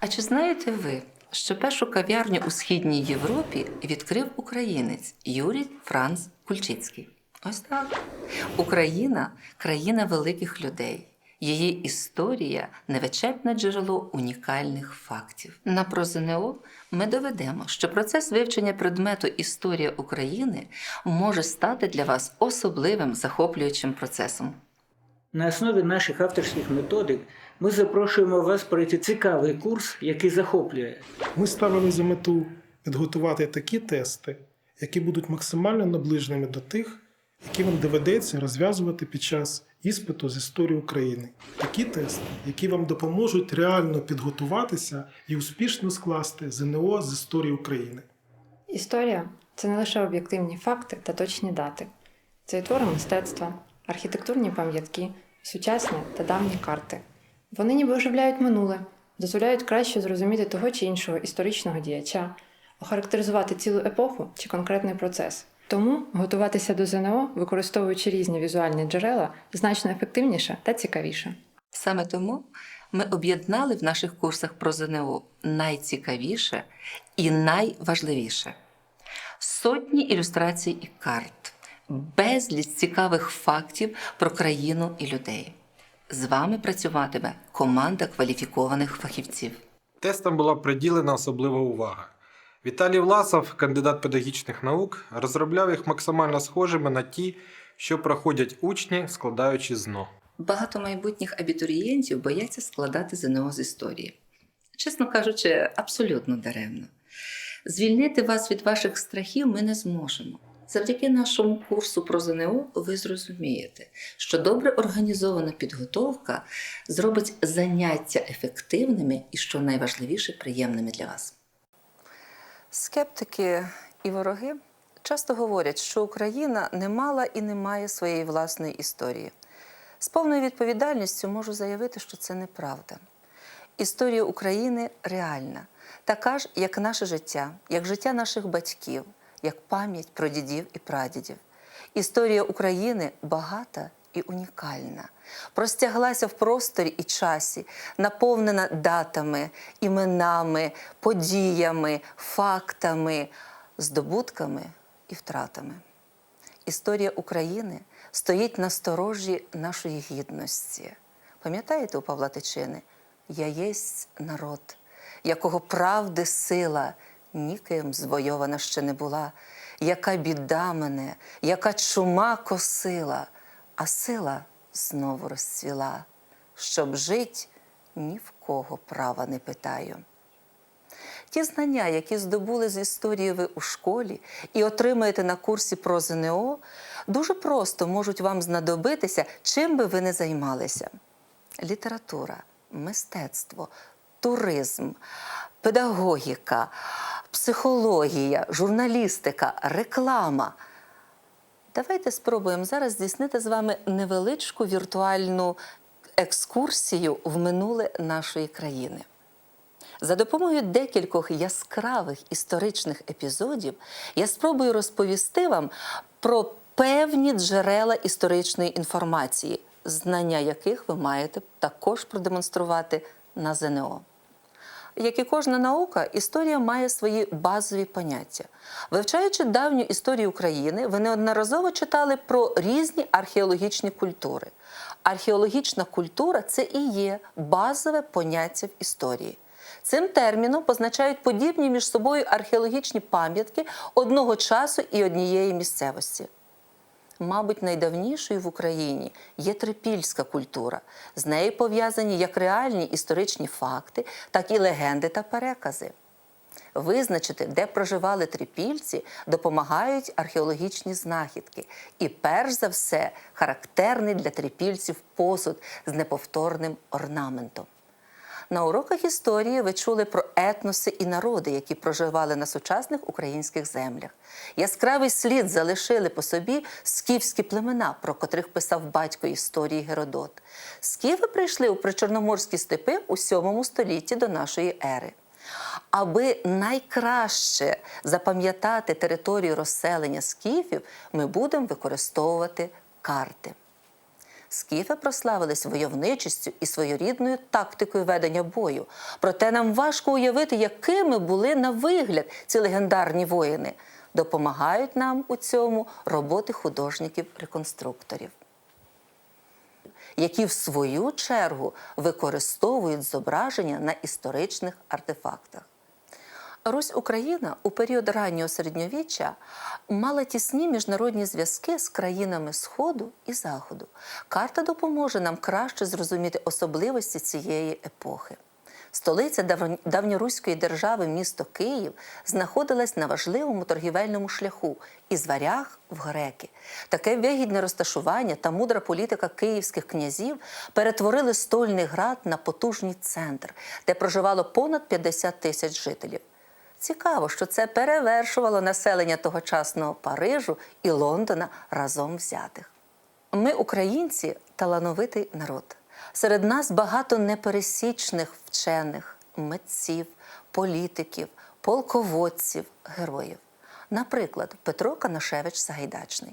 А чи знаєте ви, що першу кав'ярню у східній Європі відкрив українець Юрій Франц Кульчицький? Ось так. Україна країна великих людей. Її історія невичерпне джерело унікальних фактів. На ПроЗНО ми доведемо, що процес вивчення предмету Історія України може стати для вас особливим захоплюючим процесом. На основі наших авторських методик ми запрошуємо вас пройти цікавий курс, який захоплює. Ми ставили за мету підготувати такі тести, які будуть максимально наближеними до тих, які вам доведеться розв'язувати під час іспиту з історії України. Такі тести, які вам допоможуть реально підготуватися і успішно скласти ЗНО з історії України. Історія це не лише об'єктивні факти та точні дати. Це і твори мистецтва, архітектурні пам'ятки, сучасні та давні карти. Вони ніби оживляють минуле, дозволяють краще зрозуміти того чи іншого історичного діяча, охарактеризувати цілу епоху чи конкретний процес. Тому готуватися до ЗНО, використовуючи різні візуальні джерела, значно ефективніше та цікавіше. Саме тому ми об'єднали в наших курсах про ЗНО найцікавіше і найважливіше сотні ілюстрацій і карт, безліч цікавих фактів про країну і людей. З вами працюватиме команда кваліфікованих фахівців. Тестам була приділена особлива увага. Віталій Власов, кандидат педагогічних наук, розробляв їх максимально схожими на ті, що проходять учні, складаючи ЗНО. Багато майбутніх абітурієнтів бояться складати ЗНО з історії. Чесно кажучи, абсолютно даремно. Звільнити вас від ваших страхів ми не зможемо. Завдяки нашому курсу про ЗНО ви зрозумієте, що добре організована підготовка зробить заняття ефективними і, що найважливіше, приємними для вас. Скептики і вороги часто говорять, що Україна не мала і не має своєї власної історії. З повною відповідальністю можу заявити, що це неправда. Історія України реальна, така ж, як наше життя, як життя наших батьків, як пам'ять про дідів і прадідів. Історія України багата і унікальна, простяглася в просторі і часі, наповнена датами, іменами, подіями, фактами, здобутками і втратами. Історія України стоїть на сторожі нашої гідності. Пам'ятаєте у Павла Тичини? Я єсть народ, якого правди сила ніким звойована ще не була, яка біда мене, яка чума косила, а сила знову розцвіла. Щоб жить, ні в кого права не питаю. Ті знання, які здобули з історії ви у школі і отримаєте на курсі про ЗНО, дуже просто можуть вам знадобитися, чим би ви не займалися: література, мистецтво, туризм, педагогіка, психологія, журналістика, реклама. Давайте спробуємо зараз здійснити з вами невеличку віртуальну екскурсію в минуле нашої країни. За допомогою декількох яскравих історичних епізодів я спробую розповісти вам про певні джерела історичної інформації, знання яких ви маєте також продемонструвати на ЗНО. Як і кожна наука, історія має свої базові поняття. Вивчаючи давню історію України, ви неодноразово читали про різні археологічні культури. Археологічна культура це і є базове поняття в історії. Цим терміном позначають подібні між собою археологічні пам'ятки одного часу і однієї місцевості. Мабуть, найдавнішою в Україні є трипільська культура. З нею пов'язані як реальні історичні факти, так і легенди та перекази. Визначити, де проживали трипільці, допомагають археологічні знахідки. І, перш за все, характерний для трипільців посуд з неповторним орнаментом. На уроках історії ви чули про етноси і народи, які проживали на сучасних українських землях. Яскравий слід залишили по собі скіфські племена, про котрих писав батько історії Геродот. Скіфи прийшли у причорноморські степи у 7 столітті до нашої ери. Аби найкраще запам'ятати територію розселення скіфів, ми будемо використовувати карти. Скіфи прославились войовничістю і своєрідною тактикою ведення бою. Проте нам важко уявити, якими були на вигляд ці легендарні воїни. Допомагають нам у цьому роботи художників-реконструкторів, які в свою чергу використовують зображення на історичних артефактах. Русь Україна у період раннього середньовіччя мала тісні міжнародні зв'язки з країнами Сходу і Заходу. Карта допоможе нам краще зрозуміти особливості цієї епохи. Столиця давньоруської держави, місто Київ, знаходилась на важливому торгівельному шляху із варяг в греки. Таке вигідне розташування та мудра політика київських князів перетворили стольний град на потужний центр, де проживало понад 50 тисяч жителів. Цікаво, що це перевершувало населення тогочасного Парижу і Лондона разом взятих. Ми, українці, талановитий народ. Серед нас багато непересічних вчених, митців, політиків, полководців, героїв. Наприклад, Петро Канашевич Сагайдачний.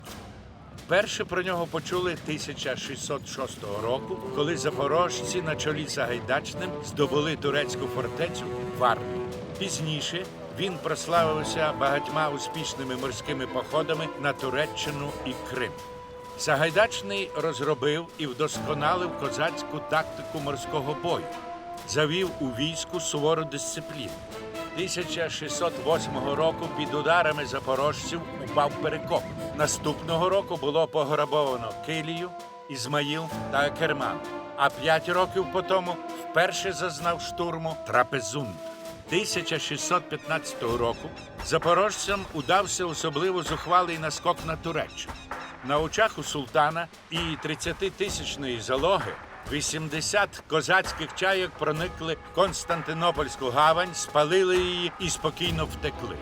Перше про нього почули 1606 року, коли запорожці на чолі з Сагайдачним здобули турецьку фортецю Варну. Пізніше він прославився багатьма успішними морськими походами на Туреччину і Крим. Сагайдачний розробив і вдосконалив козацьку тактику морського бою, завів у війську сувору дисципліну. 1608 року під ударами запорожців упав Перекоп. Наступного року було пограбовано Килію, Ізмаїл та Керман. А п'ять років по тому вперше зазнав штурму Трапезунд. 1615 року запорожцям удався особливо зухвалий наскок на Туреччину. На очах у султана і 30-тисячної залоги 80 козацьких чайок проникли в Константинопольську гавань, спалили її і спокійно втекли.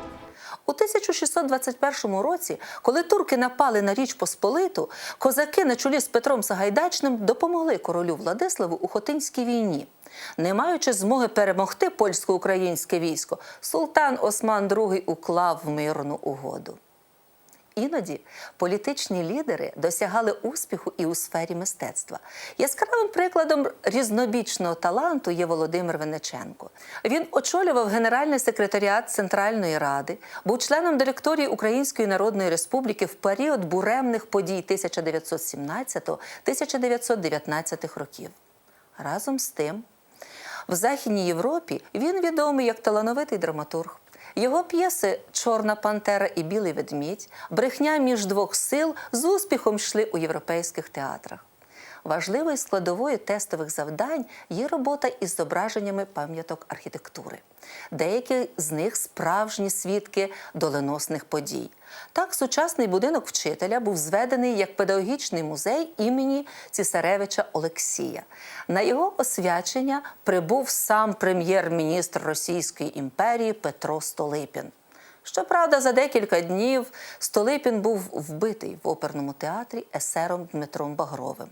У 1621 році, коли турки напали на Річ Посполиту, козаки на чолі з Петром Сагайдачним допомогли королю Владиславу у Хотинській війні. Не маючи змоги перемогти польсько-українське військо, султан Осман II уклав мирну угоду. Іноді політичні лідери досягали успіху і у сфері мистецтва. Яскравим прикладом різнобічного таланту є Володимир Венеченко. Він очолював Генеральний секретаріат Центральної Ради, був членом директорії Української Народної Республіки в період буремних подій 1917-1919 років. Разом з тим, в Західній Європі він відомий як талановитий драматург. Його п'єси Чорна пантера і Білий ведмідь, брехня між двох сил з успіхом йшли у європейських театрах. Важливою складовою тестових завдань є робота із зображеннями пам'яток архітектури. Деякі з них справжні свідки доленосних подій. Так, сучасний будинок вчителя був зведений як педагогічний музей імені Цісаревича Олексія. На його освячення прибув сам прем'єр-міністр Російської імперії Петро Столипін. Щоправда, за декілька днів Столипін був вбитий в оперному театрі есером Дмитром Багровим.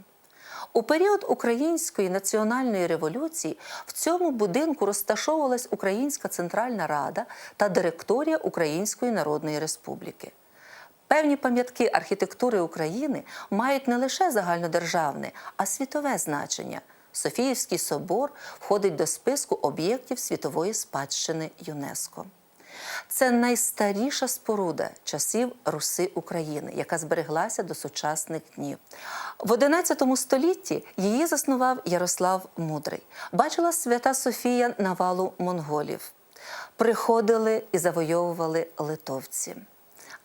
У період Української національної революції в цьому будинку розташовувалась Українська Центральна Рада та директорія Української Народної Республіки. Певні пам'ятки архітектури України мають не лише загальнодержавне, а світове значення. Софіївський собор входить до списку об'єктів світової спадщини ЮНЕСКО. Це найстаріша споруда часів Руси України, яка збереглася до сучасних днів. В XI столітті її заснував Ярослав Мудрий. Бачила свята Софія навалу монголів. Приходили і завойовували литовці.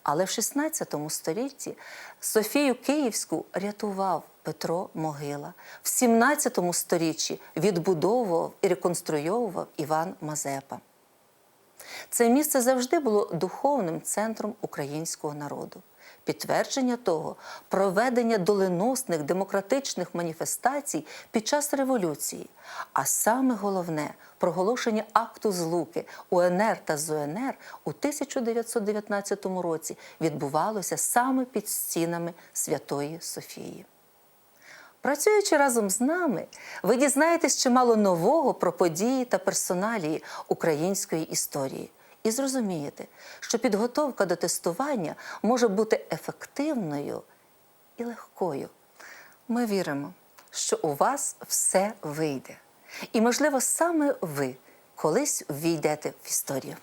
Але в XVI столітті Софію Київську рятував Петро Могила. В XVII сторіччі відбудовував і реконструйовував Іван Мазепа. Це місце завжди було духовним центром українського народу. Підтвердження того проведення доленосних демократичних маніфестацій під час революції, а саме головне проголошення акту злуки УНР та ЗУНР у 1919 році відбувалося саме під стінами Святої Софії. Працюючи разом з нами, ви дізнаєтесь чимало нового про події та персоналії української історії і зрозумієте, що підготовка до тестування може бути ефективною і легкою. Ми віримо, що у вас все вийде. І, можливо, саме ви колись ввійдете в історію.